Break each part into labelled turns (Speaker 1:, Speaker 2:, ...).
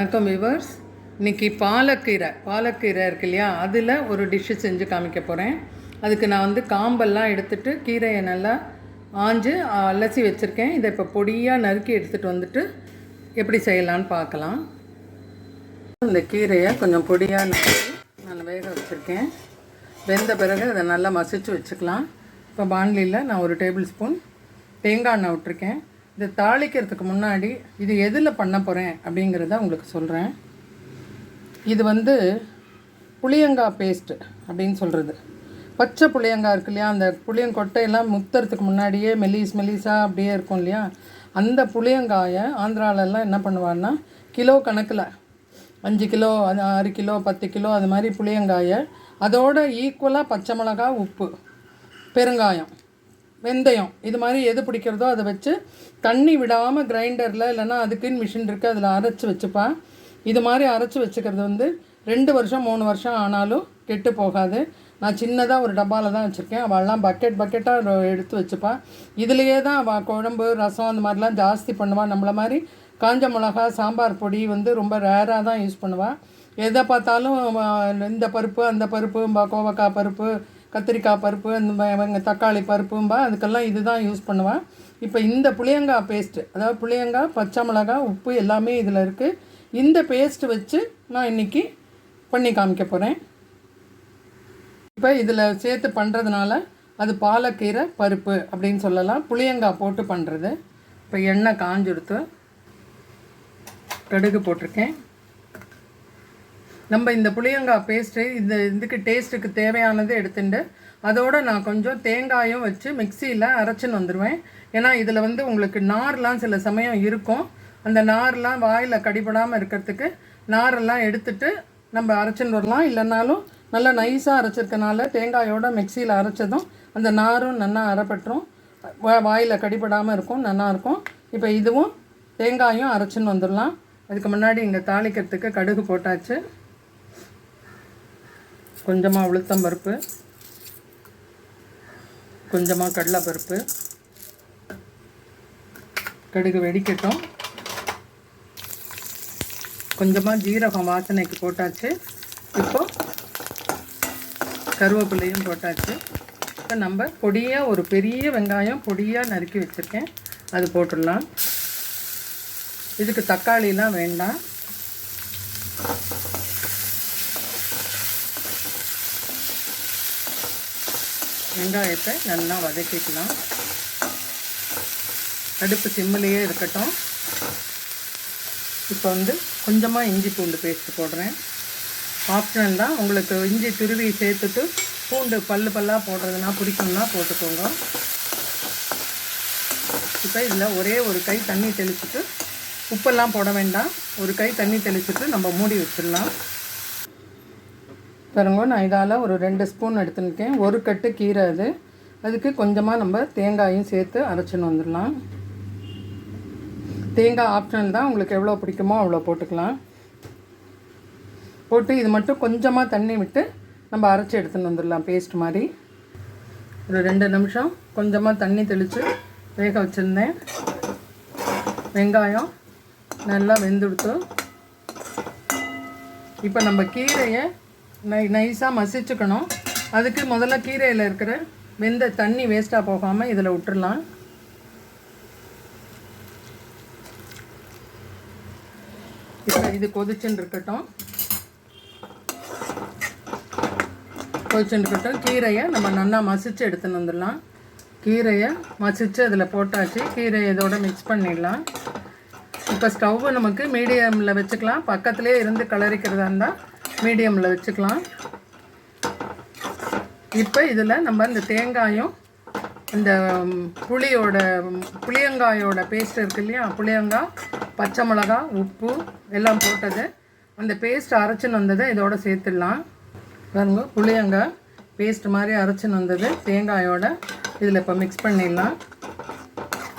Speaker 1: வணக்கம் விவர்ஸ் இன்னைக்கு பாலக்கீரை பாலக்கீரை இருக்கு இல்லையா? அதில் ஒரு டிஷ்ஷு செஞ்சு காமிக்க போகிறேன் அதுக்கு நான் வந்து காம்பெல்லாம் எடுத்துட்டு கீரையை நல்லா ஆஞ்சு அலசி வச்சுருக்கேன். இதை இப்போ பொடியாக நறுக்கி எடுத்துகிட்டு வந்துட்டு எப்படி செய்யலான்னு பார்க்கலாம். இந்த கீரையை கொஞ்சம் பொடியாக நறுக்கி நான் வேக வச்சுருக்கேன். வெந்த பிறகு அதை நல்லா மசிச்சு வச்சுக்கலாம். இப்போ பாண்லியில் நான் ஒரு டேபிள் ஸ்பூன் தேங்காய் எண்ணெய் விட்டுருக்கேன். இதை தாளிக்கிறதுக்கு முன்னாடி இது எதில் பண்ண போகிறேன் அப்படிங்கிறத உங்களுக்கு சொல்கிறேன் இது வந்து புளியங்காய் பேஸ்ட்டு அப்படின்னு சொல்கிறது பச்சை புளியங்காய் இருக்கு இல்லையா? அந்த புளியங்கொட்டையெல்லாம் முத்துறதுக்கு முன்னாடியே மெலிஸ் மெலிஸாக அப்படியே இருக்கும் இல்லையா? அந்த புளியங்காயை ஆந்திராலெல்லாம் என்ன பண்ணுவான்னா கிலோ கணக்கில் அஞ்சு கிலோ அது ஆறு கிலோ பத்து கிலோ அது மாதிரி புளியங்காயை அதோட ஈக்குவலாக பச்சை மிளகா உப்பு பெருங்காயம். வெந்தயம் இது மாதிரி எது பிடிக்கிறதோ அதை வச்சு தண்ணி விடாமல் கிரைண்டரில் இல்லைன்னா அதுக்குன்னு மிஷின் இருக்குது அதில் அரைச்சி வச்சுப்பா. இது மாதிரி அரைச்சி வச்சுக்கிறது வந்து ரெண்டு வருஷம் மூணு வருஷம் ஆனாலும் கெட்டு போகாது. நான் சின்னதாக ஒரு டப்பாவில் தான் வச்சுருக்கேன். அவள்லாம் பக்கெட் பக்கெட்டாக எடுத்து வச்சுப்பா. இதுலேயே தான் அவள் குழம்பு ரசம் அந்த மாதிரிலாம் ஜாஸ்தி பண்ணுவாள் நம்மளை மாதிரி காஞ்ச மிளகா சாம்பார் பொடி வந்து ரொம்ப ரேராக தான் யூஸ் பண்ணுவாள் எதை பார்த்தாலும் இந்த பருப்பு அந்த பருப்பு கோவக்காய் பருப்பு கத்திரிக்காய் பருப்பு இந்த தக்காளி பருப்பும்பா அதுக்கெல்லாம் இதுதான் யூஸ் பண்ணுவேன். இப்போ இந்த புளியங்காய் பேஸ்ட்டு அதாவது புளியங்காய் பச்சை மிளகாய் உப்பு எல்லாமே இதில் இருக்குது இந்த பேஸ்ட்டு வச்சு நான் இன்றைக்கி பண்ணி காமிக்க போகிறேன் இப்போ இதில் சேர்த்து பண்ணுறதுனால அது பாலக்கீரை பருப்பு அப்படின்னு சொல்லலாம். புளியங்காய் போட்டு பண்ணுறது இப்போ எண்ணெய் காஞ்செடுத்து கடுகு போட்டிருக்கேன். நம்ம இந்த புளியங்காய் பேஸ்ட்டு இந்த இதுக்கு டேஸ்ட்டுக்கு தேவையானது எடுத்துட்டு அதோடு நான் கொஞ்சம் தேங்காயும் வச்சு மிக்சியில் அரைச்சின்னு வந்துடுவேன் ஏன்னா இதில் வந்து உங்களுக்கு நார்லாம் சில சமயம் இருக்கும். அந்த நார்லாம் வாயில் கடிபடாமல் இருக்கிறதுக்கு நாரெல்லாம் எடுத்துட்டு நம்ம அரைச்சின்னு வரலாம். இல்லைனாலும் நல்லா நைஸாக அரைச்சிருக்கனால தேங்காயோட மிக்சியில் அரைச்சதும் அந்த நாரும் நல்லா அரைப்பட்டுரும் வா வாயில் கடிபடாமல் இருக்கும் நல்லாயிருக்கும் இப்போ இதுவும் தேங்காயும் அரைச்சின்னு வந்துடலாம் அதுக்கு முன்னாடி இங்கே தாளிக்கிறதுக்கு கடுகு போட்டாச்சு. கொஞ்சமாக உளுத்தம் பருப்பு கொஞ்சமாக கடலைப்பருப்பு கடுகு வெடிக்கட்டும். கொஞ்சமாக ஜீரகம் வாசனைக்கு போட்டாச்சு. இப்போது கருவேப்பிலையும் போட்டாச்சு. இப்போ நம்ம பொடியாக ஒரு பெரிய வெங்காயம் பொடியாக நறுக்கி வச்சுருக்கேன். அது போட்டுடலாம். இதுக்கு தக்காளிலாம் வேண்டாம். வெங்காயத்தை நல்லா வதக்கிக்கலாம். அடுப்பு சிம்மிலேயே இருக்கட்டும். இப்போ வந்து கொஞ்சமாக இஞ்சி பூண்டு பேஸ்ட் போடுறேன். ஆப்ஷனல் தான் உங்களுக்கு இஞ்சி துருவி சேர்த்துட்டு பூண்டு பல்லு பல்லாக போடுறதுனா பிடிக்கும்னா போட்டுக்கோங்க. இப்போ இதில் ஒரே ஒரு கை தண்ணி தெளிச்சுட்டு உப்பெல்லாம் போட வேண்டாம். ஒரு கை தண்ணி தெளிச்சுட்டு நம்ம மூடி வச்சிடலாம். பாருங்க நான் இதால் ஒரு ரெண்டு ஸ்பூன் எடுத்துருக்கேன். ஒரு கட்டு கீரை அது. அதுக்கு கொஞ்சமாக நம்ம தேங்காயும் சேர்த்து அரைச்சின்னு வந்துடலாம். தேங்காய் ஆப்ஷனல் தான். உங்களுக்கு எவ்வளோ பிடிக்குமோ அவ்வளோ போட்டுக்கலாம். போட்டு இது மட்டும் கொஞ்சமாக தண்ணி விட்டு நம்ம அரைச்சி எடுத்துன்னு வந்துடலாம் பேஸ்ட் மாதிரி. ஒரு ரெண்டு நிமிஷம் கொஞ்சமாக தண்ணி தெளித்து வேக வச்சுருந்தேன். வெங்காயம் நல்லா வெந்துடுத்து. இப்போ நம்ம கீரையை நை நைஸாக மசிச்சுக்கணும். அதுக்கு முதல்ல கீரையில் இருக்கிற வெந்த தண்ணி வேஸ்ட்டாக போகாமல் இதில் விட்டுறலாம். இப்போ இது கொதிச்சுன்னு இருக்கட்டும். கொதிச்சுன்னு இருக்கட்டும். கீரையை நம்ம நல்லா மசிச்சு எடுத்துன்னு வந்துடலாம். கீரையை மசித்து அதில் போட்டாச்சு. கீரையை இதோட மிக்ஸ் பண்ணிடலாம். இப்போ ஸ்டவ்வை நமக்கு மீடியமில் வச்சுக்கலாம். பக்கத்துலேயே இருந்து கலரிக்கிறதா இருந்தால் மீடியமில் வச்சுக்கலாம். இப்போ இதில் நம்ம இந்த தேங்காயும் இந்த புளியோட புளியங்காயோட பேஸ்ட் இருக்கு இல்லையா? புளியங்காய் பச்சை மிளகா உப்பு எல்லாம் போட்டது. அந்த பேஸ்ட் அரைச்சின்னு வந்ததை இதோட சேர்த்துடலாம். பாருங்க புளியங்காய் பேஸ்ட் மாதிரி அரைச்சின்னு வந்தது. தேங்காயோட இதில் இப்போ மிக்ஸ் பண்ணிடலாம்.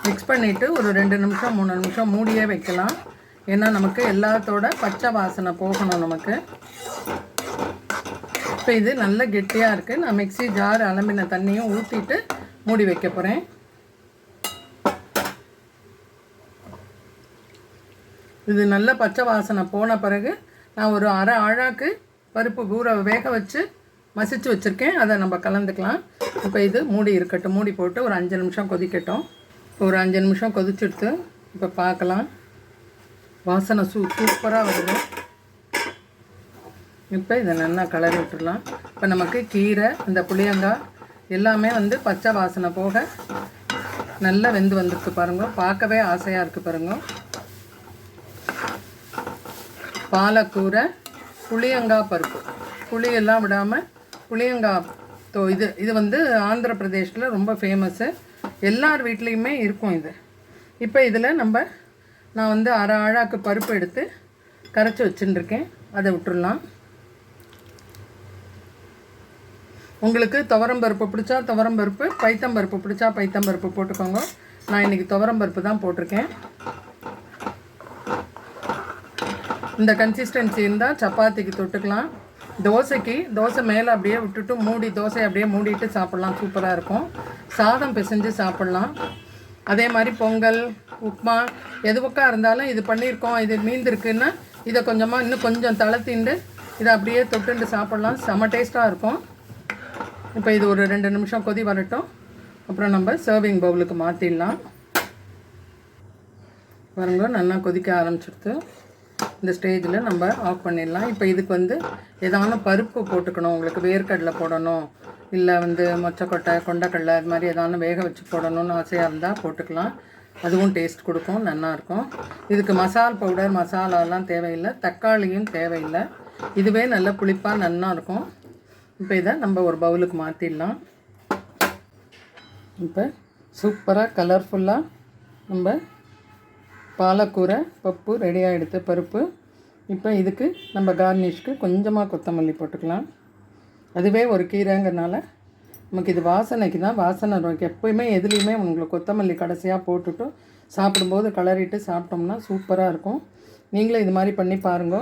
Speaker 1: மிக்ஸ் பண்ணிவிட்டு ஒரு ரெண்டு நிமிஷம் மூணு நிமிஷம் மூடியே வைக்கலாம். ஏன்னா நமக்கு எல்லாத்தோட பச்சை வாசனை போகணும் நமக்கு. இப்போ இது நல்ல கெட்டியாக இருக்குது நான் மிக்ஸி ஜார் அலம்பின தண்ணியும் ஊற்றிட்டு மூடி வைக்க போகிறேன் இது நல்ல பச்சை வாசனை போன பிறகு நான் ஒரு அரை ஆழாக்கு பருப்பு ஊற வேக வச்சு மசிச்சு வச்சுருக்கேன். அதை நம்ம கலந்துக்கலாம். இப்போ இது மூடி இருக்கட்டும். மூடி போட்டு ஒரு அஞ்சு நிமிஷம் கொதிக்கட்டும். ஒரு அஞ்சு நிமிஷம் கொதிச்சுடுத்து இப்போ பார்க்கலாம். வாசனை சூ சூப்பராக வருது. இப்போ இதை நல்லா கலரி விட்டுடலாம். இப்போ நமக்கு கீரை இந்த புளியங்காய் எல்லாமே வந்து பச்சை வாசனை போக நல்லா வெந்து வந்திருக்கு பாருங்க. பார்க்கவே ஆசையாக இருக்குது பாருங்க. பாலக்கூரை புளியங்காய் பருப்பு. புளியெல்லாம் விடாமல் புளியங்காய் தோ இது இது வந்து ஆந்திர பிரதேஷில் ரொம்ப ஃபேமஸ்ஸு எல்லார் வீட்லேயுமே இருக்கும் இது. இப்போ இதில் நம்ம நான் வந்து அரை ஆழாக்கு பருப்பு எடுத்து கரைச்சி வச்சுட்டுருக்கேன். அதை விட்டுடலாம். உங்களுக்கு துவரம் பருப்பு பிடிச்சா துவரம் பருப்பு பைத்தம் பருப்பு பிடிச்சா பைத்தம் பருப்பு போட்டுக்கோங்க. நான் இன்றைக்கி துவரம் பருப்பு தான் போட்டிருக்கேன். இந்த கன்சிஸ்டன்சி இருந்தால் சப்பாத்திக்கு தொட்டுக்கலாம். தோசைக்கு தோசை மேலே அப்படியே விட்டுட்டு மூடி தோசை அப்படியே மூடிட்டு சாப்பிட்லாம். சூப்பராக இருக்கும். சாதம் பிசைஞ்சு சாப்பிட்லாம். அதே மாதிரி பொங்கல் உப்புமா எதுவுக்கா இருந்தாலும் இது பண்ணியிருக்கோம் இது மீந்திருக்குன்னா இதை கொஞ்சமாக இன்னும் கொஞ்சம் தளர்த்திண்டு இதை அப்படியே தொட்டுண்டு சாப்பிட்லாம். செம டேஸ்ட்டாக இருக்கும். இப்போ இது ஒரு ரெண்டு நிமிஷம் கொதி வரட்டும். அப்புறம் நம்ம சர்விங் பவுலுக்கு மாற்றிடலாம் பாருங்க நல்லா கொதிக்க ஆரம்பிச்சிடுது இந்த ஸ்டேஜில் நம்ம ஆஃப் பண்ணிடலாம். இப்போ இதுக்கு வந்து ஏதான பருப்பு போட்டுக்கணும். உங்களுக்கு வேர்க்கடலை போடணும். இல்லை வந்து மொச்சக்கொட்டை கொண்டக்கடலை அது மாதிரி ஏதான வேக வச்சு போடணும்னு ஆசையாக இருந்தால் போட்டுக்கலாம். அதுவும் டேஸ்ட் கொடுக்கும் நல்லாயிருக்கும் இதுக்கு மசால் பவுடர் மசாலாலாம் தேவையில்லை. தக்காளியும் தேவையில்லை. இதுவே நல்ல புளிப்பாக நல்லா இருக்கும். இப்போ இதை நம்ம ஒரு பவுலுக்கு மாற்றிடலாம் இப்போ சூப்பராக கலர்ஃபுல்லாக நம்ம பாலக்கூரை பப்பு ரெடியாக எடுத்த பருப்பு. இப்போ இதுக்கு நம்ம கார்னிஷ்க்கு கொஞ்சமாக கொத்தமல்லி போட்டுக்கலாம். அதுவே ஒரு கீரைங்கிறனால நமக்கு இது வாசனைக்கு தான் வாசனை இருக்கும். எப்போயுமே எதுலேயுமே உங்களுக்கு கொத்தமல்லி கடைசியாக போட்டுட்டு சாப்பிடும்போது கலரிட்டு சாப்பிட்டோம்னா சூப்பராக இருக்கும். நீங்களும் இது மாதிரி பண்ணி பாருங்க.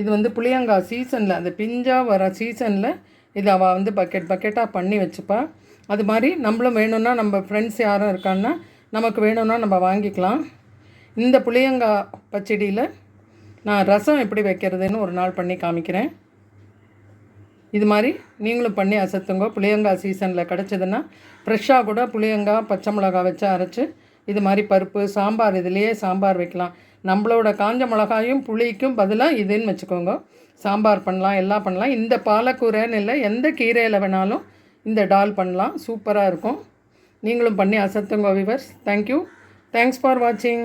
Speaker 1: இது வந்து புளியங்காய் சீசனில் அந்த பிஞ்சாக வர சீசனில் இது அவள் வந்து பக்கெட் பக்கெட்டாக பண்ணி வச்சுப்பா. அது மாதிரி நம்மளும் வேணும்னா நம்ம ஃப்ரெண்ட்ஸ் யாரும் இருக்கான்னா நமக்கு வேணும்னா நம்ம வாங்கிக்கலாம். இந்த புளியங்காய் பச்சடியில் நான் ரசம் எப்படி வைக்கிறதுன்னு ஒரு நாள் பண்ணி காமிக்கிறேன். இது மாதிரி நீங்களும் பண்ணி அசத்துங்க. புளியங்காய் சீசனில் கிடச்சதுன்னா ஃப்ரெஷ்ஷாக கூட புளியங்காய் பச்சை மிளகாய் வச்சு அரைச்சி இது மாதிரி பருப்பு சாம்பார் இதுலேயே சாம்பார் வைக்கலாம். நம்மளோட காஞ்ச மிளகாயும் புளிக்கும் பதிலாக இதுன்னு வச்சுக்கோங்க. சாம்பார் பண்ணலாம் எல்லாம் பண்ணலாம். இந்த பாலக்கூரைன்னு இல்லை எந்த கீரையில் வேணாலும் இந்த டால் பண்ணலாம். சூப்பராக இருக்கும். நீங்களும் பண்ணி அசத்துங்க viewers thank you thanks for வாட்சிங்